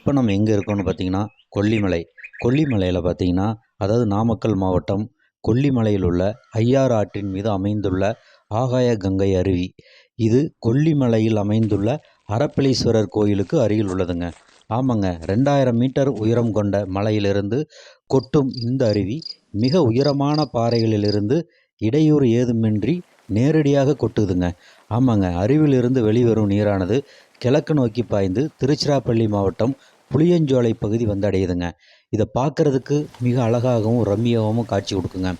இப்போ நம்ம எங்கே இருக்கோம்னு பார்த்தீங்கன்னா கொல்லிமலை. கொல்லிமலையில் பார்த்தீங்கன்னா அதாவது நாமக்கல் மாவட்டம் கொல்லிமலையில் உள்ள ஐயாறு ஆற்றின் மீது அமைந்துள்ள ஆகாய கங்கை அருவி. இது கொல்லிமலையில் அமைந்துள்ள அரப்பளீஸ்வரர் கோயிலுக்கு அருகில் உள்ளதுங்க. ஆமாங்க ரெண்டாயிரம் மீட்டர் உயரம் கொண்ட மலையிலிருந்து கொட்டும் இந்த அருவி மிக உயரமான பாறைகளிலிருந்து இடையூறு ஏதுமின்றி நேரடியாக கொட்டுதுங்க. ஆமாங்க அருவிலிருந்து வெளிவரும் நீரானது கிழக்கு நோக்கி பாய்ந்து திருச்சிராப்பள்ளி மாவட்டம் புளியஞ்சோலை பகுதி வந்தடையுதுங்க. இதை பார்க்குறதுக்கு மிக அழகாகவும் ரம்மியாகவும் காட்சி கொடுக்குங்க.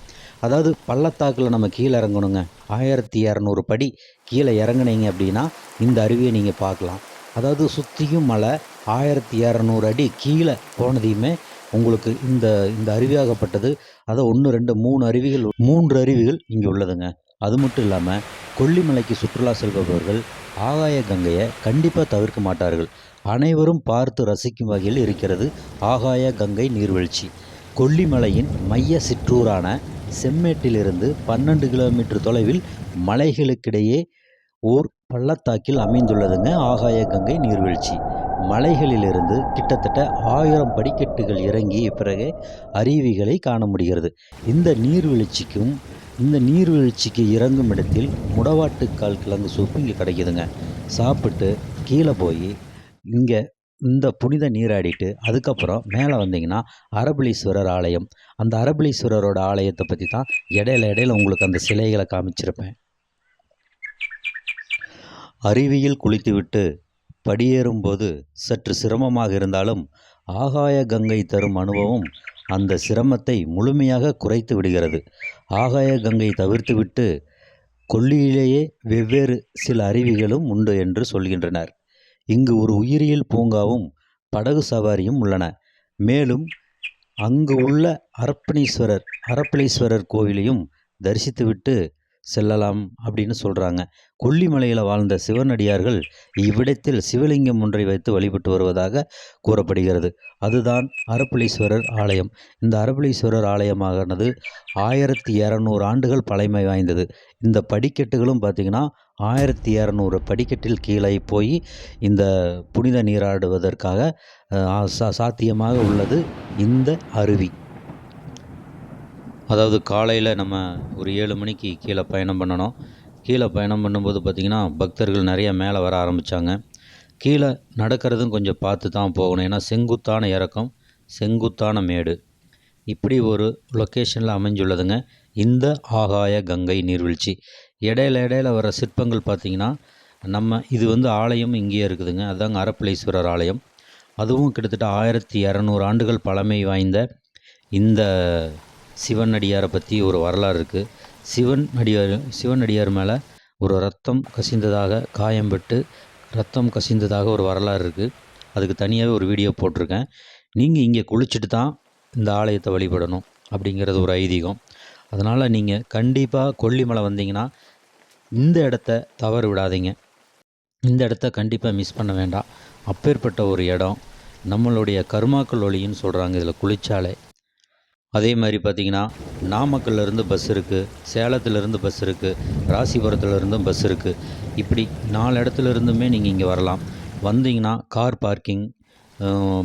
அதாவது பள்ளத்தாக்கில் நம்ம கீழே இறங்கணுங்க. ஆயிரத்தி இரநூறு படி கீழே இறங்குனீங்க அப்படின்னா இந்த அருவியை நீங்கள் பார்க்கலாம். அதாவது சுற்றியும் மலை ஆயிரத்தி இரநூறு அடி கீழே போனதையுமே உங்களுக்கு இந்த இந்த அருவியாகப்பட்டது அதை ஒன்று ரெண்டு மூணு அருவிகள் மூன்று அருவிகள் இங்கே உள்ளதுங்க. அது மட்டும் இல்லாமல் கொல்லிமலைக்கு சுற்றுலா செல்பவர்கள் ஆகாய கங்கையை கண்டிப்பாக தவிர்க்க மாட்டார்கள். அனைவரும் பார்த்து ரசிக்கும் வகையில் இருக்கிறது ஆகாய கங்கை நீர்வீழ்ச்சி. கொல்லிமலையின் மைய சிற்றூரான செம்மேட்டிலிருந்து பன்னெண்டு கிலோமீட்டர் தொலைவில் மலைகளுக்கிடையே ஓர் பள்ளத்தாக்கில் அமைந்துள்ளதுங்க ஆகாய கங்கை நீர்வீழ்ச்சி. மலைகளிலிருந்து கிட்டத்தட்ட ஆயிரம் படிக்கட்டுகள் இறங்கிய பிறகு அருவிகளை காண முடிகிறது. இந்த நீர்வீழ்ச்சிக்கும் இந்த நீர்வீழ்ச்சிக்கு இறங்கும் இடத்தில் முடவாட்டுக்கால் கிழங்கு சூப்பு இங்கே கிடைக்குதுங்க. சாப்பிட்டு கீழே போய் இங்கே இந்த புனித நீராடிட்டு அதுக்கப்புறம் மேலே வந்தீங்கன்னா அரபலீஸ்வரர் ஆலயம். அந்த அரபலீஸ்வரரோட ஆலயத்தை பற்றி தான் இடையில இடையில உங்களுக்கு அந்த சிலைகளை காமிச்சிருப்பேன். அருவியில் குளித்துவிட்டு படியேறும்போது சற்று சிரமமாக இருந்தாலும் ஆகாய கங்கை தரும் அனுபவம் அந்த சிரமத்தை முழுமையாக குறைத்து விடுகிறது. ஆகாய கங்கை தவிர்த்துவிட்டு கொல்லியிலேயே வெவ்வேறு சில அருவிகளும் உண்டு என்று சொல்கின்றனர். இங்கு ஒரு உயிரியல் பூங்காவும் படகு சவாரியும் உள்ளன. மேலும் அங்கு உள்ள அரப்பணீஸ்வரர் அரப்பளீஸ்வரர் கோவிலையும் தரிசித்துவிட்டு செல்லலாம் அப்படின்னு சொல்கிறாங்க கொல்லிமலையில் வாழ்ந்த சிவனடியார்கள் இவ்விடத்தில் சிவலிங்கம் ஒன்றை வைத்து வழிபட்டு வருவதாக கூறப்படுகிறது. அதுதான் அரப்பளீஸ்வரர் ஆலயம். இந்த அரப்பளீஸ்வரர் ஆலயமானது ஆயிரத்தி இரநூறு ஆண்டுகள் பழமை வாய்ந்தது. இந்த படிக்கட்டுகளும் பார்த்திங்கன்னா ஆயிரத்தி இரநூறு படிக்கட்டில் கீழே போய் இந்த புனித நீராடுவதற்காக சா- சாத்தியமாக உள்ளது இந்த அருவி. அதாவது காலையில் நம்ம ஒரு ஏழு மணிக்கு கீழே பயணம் பண்ணணும். கீழே பயணம் பண்ணும்போது பார்த்திங்கன்னா பக்தர்கள் நிறைய மேலே வர ஆரம்பித்தாங்க கீழே நடக்கிறதும் கொஞ்சம் பார்த்து தான் போகணும். ஏன்னா செங்குத்தான இறக்கம் செங்குத்தான மேடு. இப்படி ஒரு லொக்கேஷனில் அமைஞ்சுள்ளதுங்க. இந்த ஆகாய கங்கை நீர்வீழ்ச்சி. இடையில இடையில வர சிற்பங்கள் பார்த்திங்கன்னா நம்ம இது வந்து ஆலயம் இங்கேயே இருக்குதுங்க. அதாங்க அரப்பளீஸ்வரர் ஆலயம். அதுவும் கிட்டத்தட்ட ஆயிரத்தி இரநூறு ஆண்டுகள் பழமை வாய்ந்த இந்த சிவன் அடியாரை பற்றி ஒரு வரலாறு இருக்குது சிவன் அடியார் சிவன் அடியார் மேலே ஒரு ரத்தம் கசிந்ததாக காயம்பட்டு ரத்தம் கசிந்ததாக ஒரு வரலாறு இருக்குது அதுக்கு தனியாகவே ஒரு வீடியோ போட்டிருக்கேன். நீங்கள் இங்கே குளிச்சுட்டு தான் இந்த ஆலயத்தை வழிபடணும் அப்படிங்கிறது ஒரு ஐதீகம். அதனால் நீங்கள் கண்டிப்பாக கொல்லிமலை வந்தீங்கன்னா இந்த இடத்த தவறு விடாதீங்க. இந்த இடத்த கண்டிப்பாக மிஸ் பண்ண வேண்டாம். அப்பேற்பட்ட ஒரு இடம். நம்மளுடைய கருமாக்கள் ஒளின்னு சொல்கிறாங்க இதில் குளிச்சாலே அதே மாதிரி பார்த்திங்கன்னா நாமக்கல்லேருந்து பஸ் இருக்குது சேலத்துலேருந்து பஸ் இருக்குது ராசிபுரத்துலேருந்தும் பஸ் இருக்குது இப்படி நாலு இடத்துல இருந்துமே நீங்கள் இங்கே வரலாம். வந்தீங்கன்னா கார் பார்க்கிங்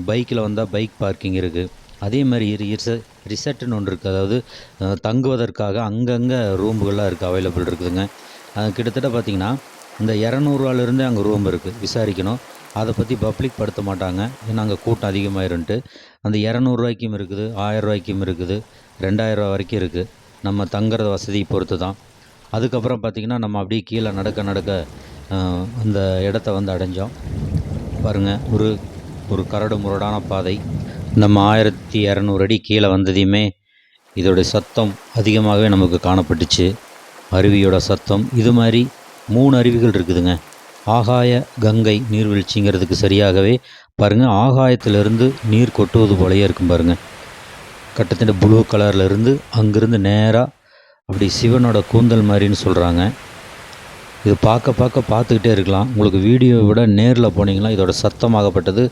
பைக்கில் வந்தால் பைக் பார்க்கிங் இருக்குது அதே மாதிரி ரிச ரிசர்ட்னு ஒன்று இருக்குது அதாவது தங்குவதற்காக அங்கங்கே ரூம்புகள்லாம் இருக்குது அவைலபிள் இருக்குதுங்க. கிட்டத்தட்ட பார்த்திங்கன்னா இந்த இரநூறுவாலேருந்தே அங்கே ரூம் இருக்குது விசாரிக்கணும். அதை பற்றி பப்ளிக் படுத்த மாட்டாங்க. ஏன்னா அங்கே கூட்டம் அதிகமாயிருன்ட்டு. அந்த இரநூறுவாய்க்கும் இருக்குது ஆயரூவாய்க்கும் இருக்குது ரெண்டாயிரரூவா வரைக்கும் இருக்குது நம்ம தங்குறத வசதியை பொறுத்து தான். அதுக்கப்புறம் பார்த்திங்கன்னா நம்ம அப்படியே கீழே நடக்க நடக்க அந்த இடத்த வந்து அடைஞ்சோம். பாருங்கள் ஒரு ஒரு கரடு முரடான பாதை. நம்ம ஆயிரத்தி இரநூறு அடி கீழே வந்ததையுமே இதோடைய சத்தம் அதிகமாகவே நமக்கு காணப்பட்டுச்சு. அருவியோட சத்தம். இது மாதிரி மூணு அருவிகள் இருக்குதுங்க. ஆகாய கங்கை நீர்வீழ்ச்சிங்கிறதுக்கு சரியாகவே பாருங்கள் ஆகாயத்திலிருந்து நீர் கொட்டுவது போலயே இருக்கும் பாருங்கள் கிட்டத்தட்ட ப்ளூ கலரில் இருந்து அங்கேருந்து நேராக அப்படி சிவனோட கூந்தல் மாதிரின்னு சொல்கிறாங்க இது பார்க்க பார்க்க பார்த்துக்கிட்டே இருக்கலாம். உங்களுக்கு வீடியோவை விட நேரில் போனீங்கன்னா இதோட சத்தமாகப்பட்டது.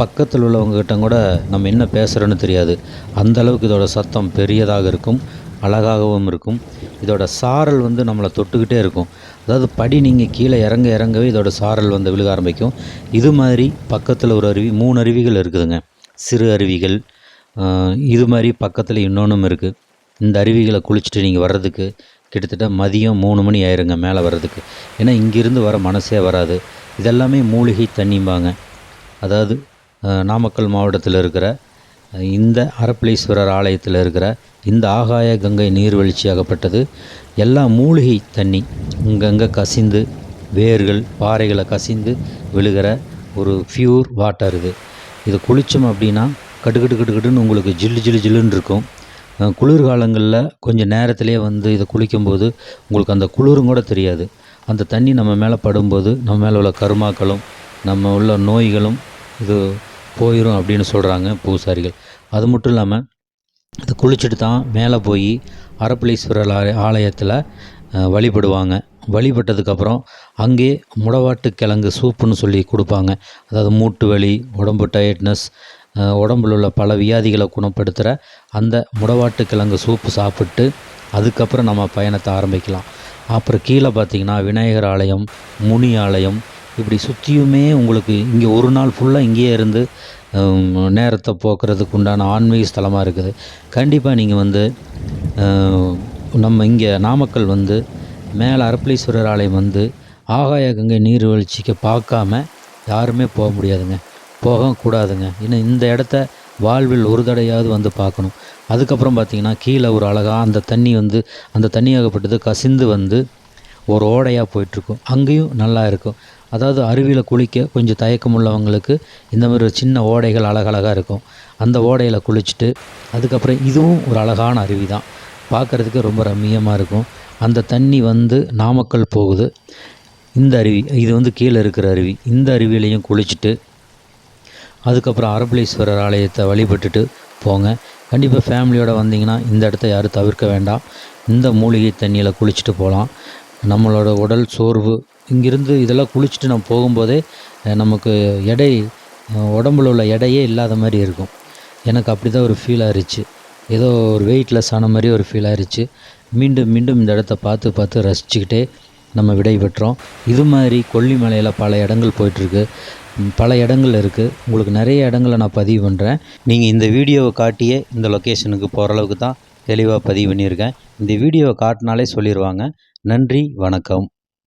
பக்கத்தில் உள்ளவங்ககிட்ட கூட நம்ம என்ன பேசுகிறோன்னு தெரியாது. அந்த அளவுக்கு இதோட சத்தம் பெரியதாக இருக்கும். அழகாகவும் இருக்கும். இதோட சாரல் வந்து நம்மளை தொட்டுக்கிட்டே இருக்கும். அதாவது படி நீங்கள் கீழே இறங்க இறங்கவே இதோட சாரல் வந்து விழுக ஆரம்பிக்கும். இது மாதிரி பக்கத்தில் ஒரு அருவி மூணு அருவிகள் இருக்குதுங்க. சிறு அருவிகள் இது மாதிரி பக்கத்தில் இன்னொன்றும் இருக்குது இந்த அருவிகளை குளிச்சுட்டு நீங்கள் வர்றதுக்கு கிட்டத்தட்ட மதியம் மூணு மணி ஆயிருங்க மேலே வர்றதுக்கு. ஏன்னா இங்கிருந்து வர மனசே வராது. இதெல்லாமே மூலிகை தண்ணிம்பாங்க. அதாவது நாமக்கல் மாவட்டத்தில் இருக்கிற இந்த அரப்பளீஸ்வரர் ஆலயத்தில் இருக்கிற இந்த ஆகாய கங்கை நீர்வீழ்ச்சியாகப்பட்டது. எல்லா மூலிகை தண்ணி இங்கங்கே கசிந்து வேர்கள் பாறைகளை கசிந்து விழுகிற ஒரு ஃப்யூர் வாட்டர் இது. இது குளித்தோம் அப்படின்னா கட்டுக்கட்டு கட்டுக்கட்டுன்னு உங்களுக்கு ஜில்லு ஜில்லு ஜில்லுன்னு இருக்கும். குளிர்காலங்களில் கொஞ்சம் நேரத்திலே வந்து இதை குளிக்கும்போது உங்களுக்கு அந்த குளிரும் கூட தெரியாது. அந்த தண்ணி நம்ம மேலே படும்போது நம்ம மேலே உள்ள கருமாக்களும் நம்ம உள்ள நோய்களும் இது போயிடும் அப்படின்னு சொல்கிறாங்க பூசாரிகள். அது மட்டும் இல்லாமல் இது குளிச்சுட்டு தான் மேலே போய் அரப்பளீஸ்வரர் ஆலய ஆலயத்தில் வழிபடுவாங்க. வழிபட்டதுக்கப்புறம் அங்கே முடவாட்டு கிழங்கு சூப்புன்னு சொல்லி கொடுப்பாங்க. அதாவது மூட்டு வலி உடம்பு டயட்னஸ் உடம்புல உள்ள பல வியாதிகளை குணப்படுத்துகிற அந்த முடவாட்டு கிழங்கு சூப்பு சாப்பிட்டு அதுக்கப்புறம் நம்ம பயணத்தை ஆரம்பிக்கலாம். அப்புறம் கீழே பார்த்தீங்கன்னா விநாயகர் ஆலயம் முனி ஆலயம் இப்படி சுற்றியுமே உங்களுக்கு இங்கே ஒரு நாள் ஃபுல்லாக இங்கேயே இருந்து நேரத்தை போக்குறதுக்கு உண்டான ஆன்மீக ஸ்தலமாக இருக்குது. கண்டிப்பாக நீங்கள் வந்து நம்ம இங்கே நாமக்கல் வந்து மேலே அரப்பளீஸ்வரர் ஆலயம் வந்து ஆகாய கங்கை நீர்வீழ்ச்சிக்கு பார்க்காம யாருமே போக முடியாதுங்க. போகக்கூடாதுங்க இன்னும் இந்த இடத்த வாழ்வில் ஒரு தடையாவது வந்து பார்க்கணும். அதுக்கப்புறம் பார்த்தீங்கன்னா கீழே ஒரு அழகாக அந்த தண்ணி வந்து அந்த தண்ணியாகப்பட்டது கசிந்து வந்து ஒரு ஓடையாக போயிட்டுருக்கும். அங்கேயும் நல்லா இருக்கும். அதாவது அருவியில் குளிக்க கொஞ்சம் தயக்கம் உள்ளவங்களுக்கு இந்த மாதிரி ஒரு சின்ன ஓடைகள் அழகழகாக இருக்கும். அந்த ஓடையில் குளிச்சுட்டு அதுக்கப்புறம் இதுவும் ஒரு அழகான அருவி தான் பார்க்குறதுக்கு ரொம்ப ரம்மியமாக இருக்கும். அந்த தண்ணி வந்து நாமக்கல் போகுது. இந்த அருவி இது வந்து கீழே இருக்கிற அருவி. இந்த அருவியிலையும் குளிச்சுட்டு அதுக்கப்புறம் அரபலீஸ்வரர் ஆலயத்தை வழிபட்டுட்டு போங்க. கண்டிப்பாக ஃபேமிலியோடு வந்தீங்கன்னா இந்த இடத்த யாரும் தவிர்க்க வேண்டாம். இந்த மூலிகை தண்ணியில் குளிச்சுட்டு போகலாம். நம்மளோட உடல் சோர்வு இங்கிருந்து இதெல்லாம் குளிச்சுட்டு நம்ம போகும்போதே நமக்கு எடை உடம்புல உள்ள எடையே இல்லாத மாதிரி இருக்கும். எனக்கு அப்படி தான் ஒரு ஃபீல் ஆயிருச்சு ஏதோ ஒரு வெயிட்லெஸ் ஆன மாதிரி ஒரு ஃபீல் ஆயிருச்சு மீண்டும் மீண்டும் இந்த இடத்த பார்த்து பார்த்து ரசிச்சுக்கிட்டே நம்ம விடை பெற்றோம். இது மாதிரி கொல்லிமலையில் பல இடங்கள் போயிட்டுருக்கு. பல இடங்கள் இருக்குது உங்களுக்கு நிறைய இடங்களை நான் பதிவு பண்ணுறேன் நீங்கள் இந்த வீடியோவை காட்டியே இந்த லொக்கேஷனுக்கு போகிற அளவுக்கு தான் தெளிவாக பதிவு பண்ணியிருக்கேன். இந்த வீடியோவை காட்டினாலே சொல்லிடுவாங்க நன்றி வணக்கம்.